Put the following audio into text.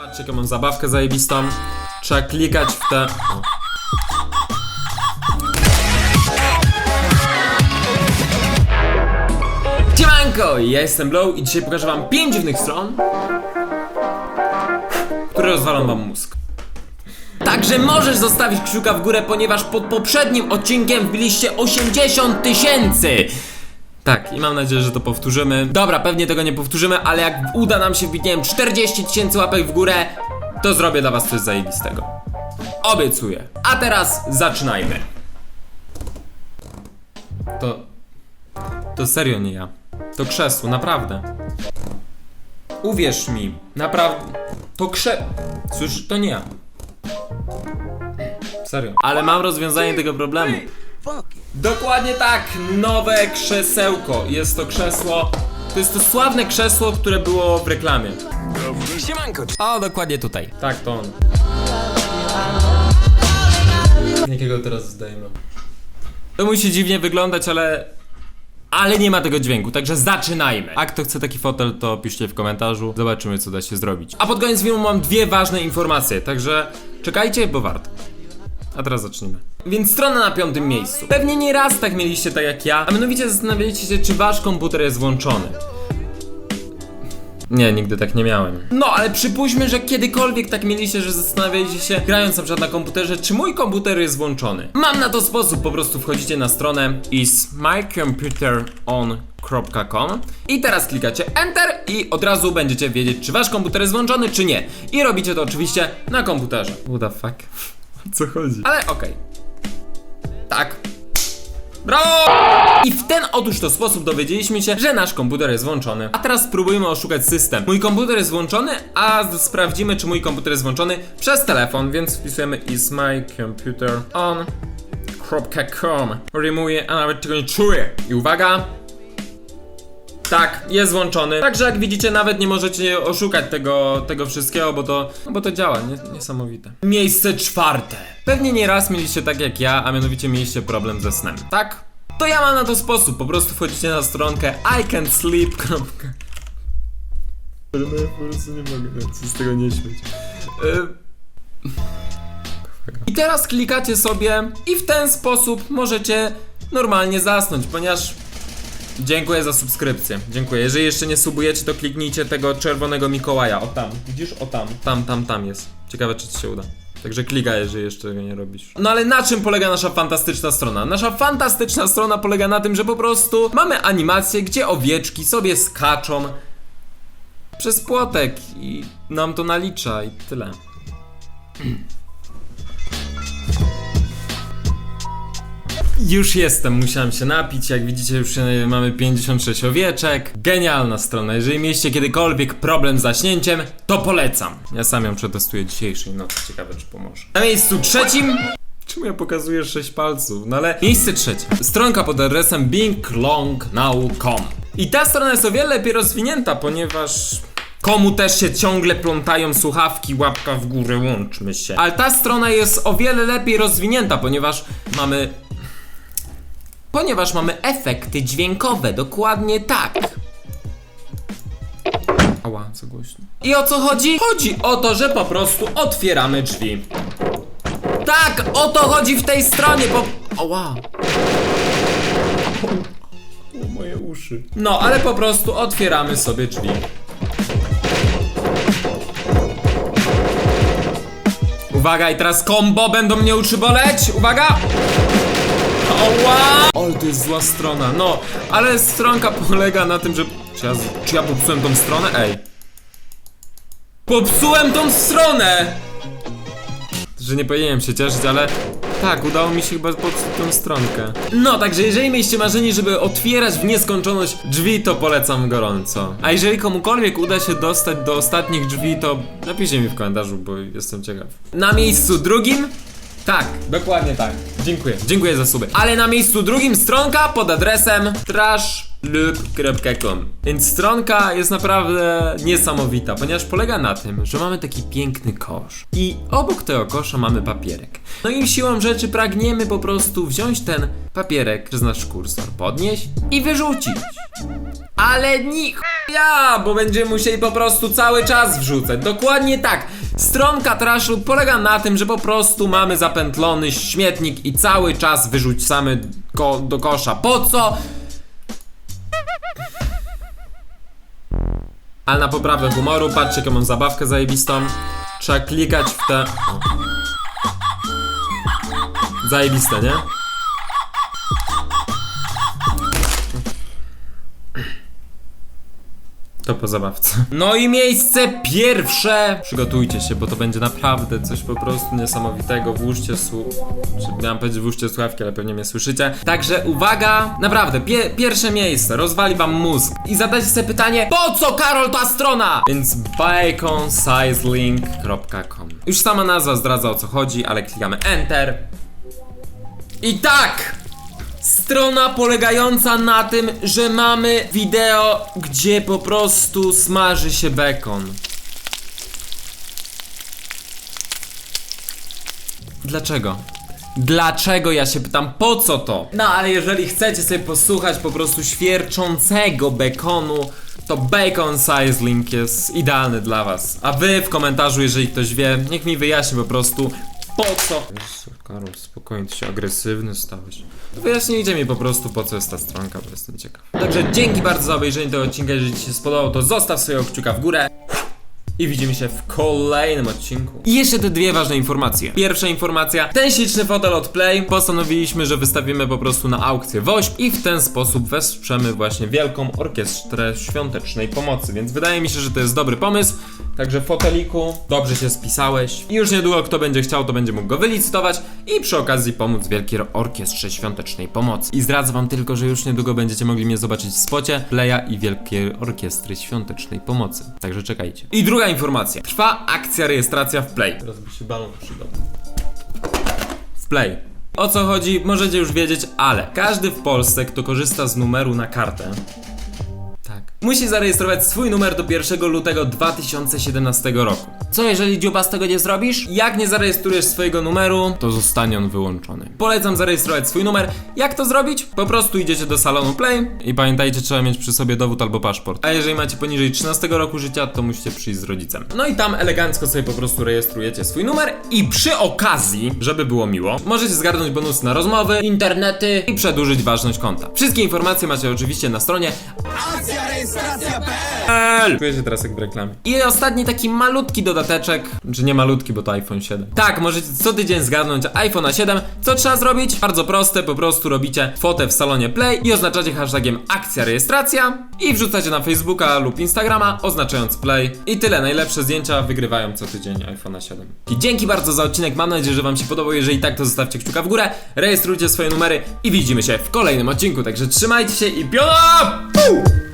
Patrzcie, jaką mam zabawkę zajebistą. Trzeba klikać w te... O. Siemanko, ja jestem Blow i dzisiaj pokażę wam 5 dziwnych stron, które rozwalą wam mózg. Także możesz zostawić kciuka w górę, ponieważ pod poprzednim odcinkiem wbiliście 80 tysięcy! Tak, i mam nadzieję, że to powtórzymy. Dobra, pewnie tego nie powtórzymy, ale jak uda nam się wbić, nie wiem, 40 tysięcy łapek w górę, to zrobię dla was coś zajebistego. Obiecuję. A teraz zaczynajmy. To... To serio nie ja. To krzesło, naprawdę. Uwierz mi, naprawdę. To krze... Cóż, to nie ja. Serio. Ale mam rozwiązanie tego problemu. Dokładnie tak, nowe krzesełko. Jest to krzesło. To jest to sławne krzesło, które było w reklamie. Siemanko. O, dokładnie tutaj. Tak, to on. Jakiego teraz zdejmę? To musi dziwnie wyglądać, ale. Ale nie ma tego dźwięku, także zaczynajmy. A kto chce taki fotel, to piszcie w komentarzu. Zobaczymy, co da się zrobić. A pod koniec filmu mam dwie ważne informacje, także czekajcie, bo warto. A teraz zacznijmy. Więc strona na piątym miejscu. Pewnie nie raz tak mieliście tak jak ja, a mianowicie zastanawialiście się, czy wasz komputer jest włączony. Nie, nigdy tak nie miałem. No, ale przypuśćmy, że kiedykolwiek tak mieliście, że zastanawialiście się, grając na przykład na komputerze, czy mój komputer jest włączony. Mam na to sposób, po prostu wchodzicie na stronę ismycomputeron.com i teraz klikacie Enter i od razu będziecie wiedzieć, czy wasz komputer jest włączony, czy nie. I robicie to oczywiście na komputerze. What the fuck? Co chodzi? Ale okej. Tak. Brawo! I w ten otóż to sposób dowiedzieliśmy się, że nasz komputer jest włączony. A teraz spróbujmy oszukać system. Mój komputer jest włączony, a sprawdzimy, czy mój komputer jest włączony przez telefon, więc wpisujemy is my computer on.com. Rymuję, a nawet tego nie czuję. I uwaga. Tak, jest włączony. Także jak widzicie, nawet nie możecie oszukać tego, tego wszystkiego, bo to, no bo to działa, nie, niesamowite. Miejsce czwarte. Pewnie nie raz mieliście tak jak ja, a mianowicie mieliście problem ze snem, tak? To ja mam na to sposób, po prostu wchodzicie na stronkę iCanSleep. Ale no ja po prostu nie mogę z tego nie śmieć. Y, I teraz klikacie sobie i w ten sposób możecie normalnie zasnąć, ponieważ Dziękuję za subskrypcję. Dziękuję. Jeżeli jeszcze nie subujecie, to kliknijcie tego czerwonego Mikołaja. O tam. Widzisz? O tam. Tam, tam, tam jest. Ciekawe, czy ci się uda. Także klikaj, jeżeli jeszcze tego nie robisz. No ale na czym polega nasza fantastyczna strona? Nasza fantastyczna strona polega na tym, że po prostu mamy animację, gdzie owieczki sobie skaczą przez płotek i nam to nalicza i tyle. Już jestem, musiałem się napić. Jak widzicie, już e, mamy 56 owieczek. Genialna strona. Jeżeli mieliście kiedykolwiek problem z zaśnięciem, to polecam. Ja sam ją przetestuję dzisiejszej nocy. Ciekawe, czy pomoże. Na miejscu trzecim. Czemu ja pokazuję 6 palców? No ale miejsce trzecie. Stronka pod adresem binglongnow.com. I ta strona jest o wiele lepiej rozwinięta, ponieważ Komu też się ciągle plątają słuchawki, łapka w górę, łączmy się. Ale ta strona jest o wiele lepiej rozwinięta, ponieważ mamy Ponieważ mamy efekty dźwiękowe, dokładnie tak. Ała, co głośno. I o co chodzi? Chodzi o to, że po prostu otwieramy drzwi. Tak, o to chodzi w tej stronie, bo... Ała. O, moje uszy. No, ale po prostu otwieramy sobie drzwi. Uwaga, i teraz combo będą mnie uszy boleć. Uwaga! Oła! O, to jest zła strona. No, ale stronka polega na tym, że. Czy ja, czy ja popsułem tą stronę? Ej. Popsułem tą stronę! Że nie powinienem się cieszyć, ale. Tak, udało mi się chyba popsuć tą stronkę. No, także jeżeli mieliście marzenie, żeby otwierać w nieskończoność drzwi, to polecam gorąco. A jeżeli komukolwiek uda się dostać do ostatnich drzwi, to napiszcie mi w komentarzu, bo jestem ciekaw. Na miejscu drugim tak, dokładnie tak. Dziękuję. Dziękuję za suby. Ale na miejscu drugim stronka pod adresem trash lub.com. Więc stronka jest naprawdę niesamowita, ponieważ polega na tym, że mamy taki piękny kosz i obok tego kosza mamy papierek. No i siłą rzeczy pragniemy po prostu wziąć ten papierek przez nasz kursor, podnieść i wyrzucić. Ale ni ja, bo będziemy musieli po prostu cały czas wrzucać. Dokładnie tak. Stronka Trashu polega na tym, że po prostu mamy zapętlony śmietnik i cały czas wyrzucamy go do kosza. Po co? Ale na poprawę humoru, patrzcie jaką mam zabawkę zajebistą. Trzeba klikać w te... Zajebiste, nie? To po zabawce. No i miejsce pierwsze! Przygotujcie się, bo to będzie naprawdę coś po prostu niesamowitego. Włóżcie słuch... Czy miałem powiedzieć włóżcie słuchawki, ale pewnie mnie słyszycie. Także uwaga, naprawdę, pie pierwsze miejsce, rozwali wam mózg. I zadajcie sobie pytanie, po co Karol ta strona? Więc baconsizelink.com Już sama nazwa zdradza o co chodzi, ale klikamy Enter. I tak! Strona polegająca na tym, że mamy wideo, gdzie po prostu smaży się bekon. Dlaczego? Dlaczego ja się pytam, po co to? No ale jeżeli chcecie sobie posłuchać po prostu świerczącego bekonu, to Bacon Size Link jest idealny dla was. A wy w komentarzu, jeżeli ktoś wie, niech mi wyjaśni po prostu, po co? Jezu, Karol, spokojnie, ty się agresywny stałeś. Wyjaśnijcie mi po prostu, po co jest ta stronka, bo jestem ciekaw. Także dzięki bardzo za obejrzenie tego odcinka, jeżeli ci się spodobał, to zostaw swojego kciuka w górę. I widzimy się w kolejnym odcinku. I jeszcze te dwie ważne informacje. Pierwsza informacja, ten śliczny fotel od Play postanowiliśmy, że wystawimy po prostu na aukcję WOŚP i w ten sposób wesprzemy właśnie Wielką Orkiestrę Świątecznej Pomocy, więc wydaje mi się, że to jest dobry pomysł. Także foteliku, dobrze się spisałeś. I już niedługo kto będzie chciał, to będzie mógł go wylicytować i przy okazji pomóc Wielkiej Orkiestrze Świątecznej Pomocy. I zdradzę wam tylko, że już niedługo będziecie mogli mnie zobaczyć w spocie Playa i Wielkiej Orkiestry Świątecznej Pomocy. Także czekajcie. I druga informacja. Trwa akcja rejestracja w Play. Teraz by się balon przydał. W Play. O co chodzi, możecie już wiedzieć, ale każdy w Polsce, kto korzysta z numeru na kartę, tak. Musi zarejestrować swój numer do 1 lutego 2017 roku. Co jeżeli dziuba z tego nie zrobisz? Jak nie zarejestrujesz swojego numeru, to zostanie on wyłączony. Polecam zarejestrować swój numer. Jak to zrobić? Po prostu idziecie do salonu Play i pamiętajcie, trzeba mieć przy sobie dowód albo paszport. A jeżeli macie poniżej 13 roku życia, to musicie przyjść z rodzicem. No i tam elegancko sobie po prostu rejestrujecie swój numer i przy okazji, żeby było miło, możecie zgarnąć bonus na rozmowy, internety i przedłużyć ważność konta. Wszystkie informacje macie oczywiście na stronie L. Czuję się teraz jak w reklamie. I ostatni taki malutki dodateczek, czy nie malutki, bo to iPhone 7. Tak, możecie co tydzień zgarnąć iPhone'a 7. Co trzeba zrobić? Bardzo proste, po prostu robicie fotę w salonie Play i oznaczacie hashtagiem akcja rejestracja i wrzucacie na Facebooka lub Instagrama, oznaczając Play. I tyle, najlepsze zdjęcia wygrywają co tydzień iPhone'a 7. I dzięki bardzo za odcinek, mam nadzieję, że wam się podobał. Jeżeli tak, to zostawcie kciuka w górę, rejestrujcie swoje numery i widzimy się w kolejnym odcinku. Także trzymajcie się i piona! Puu!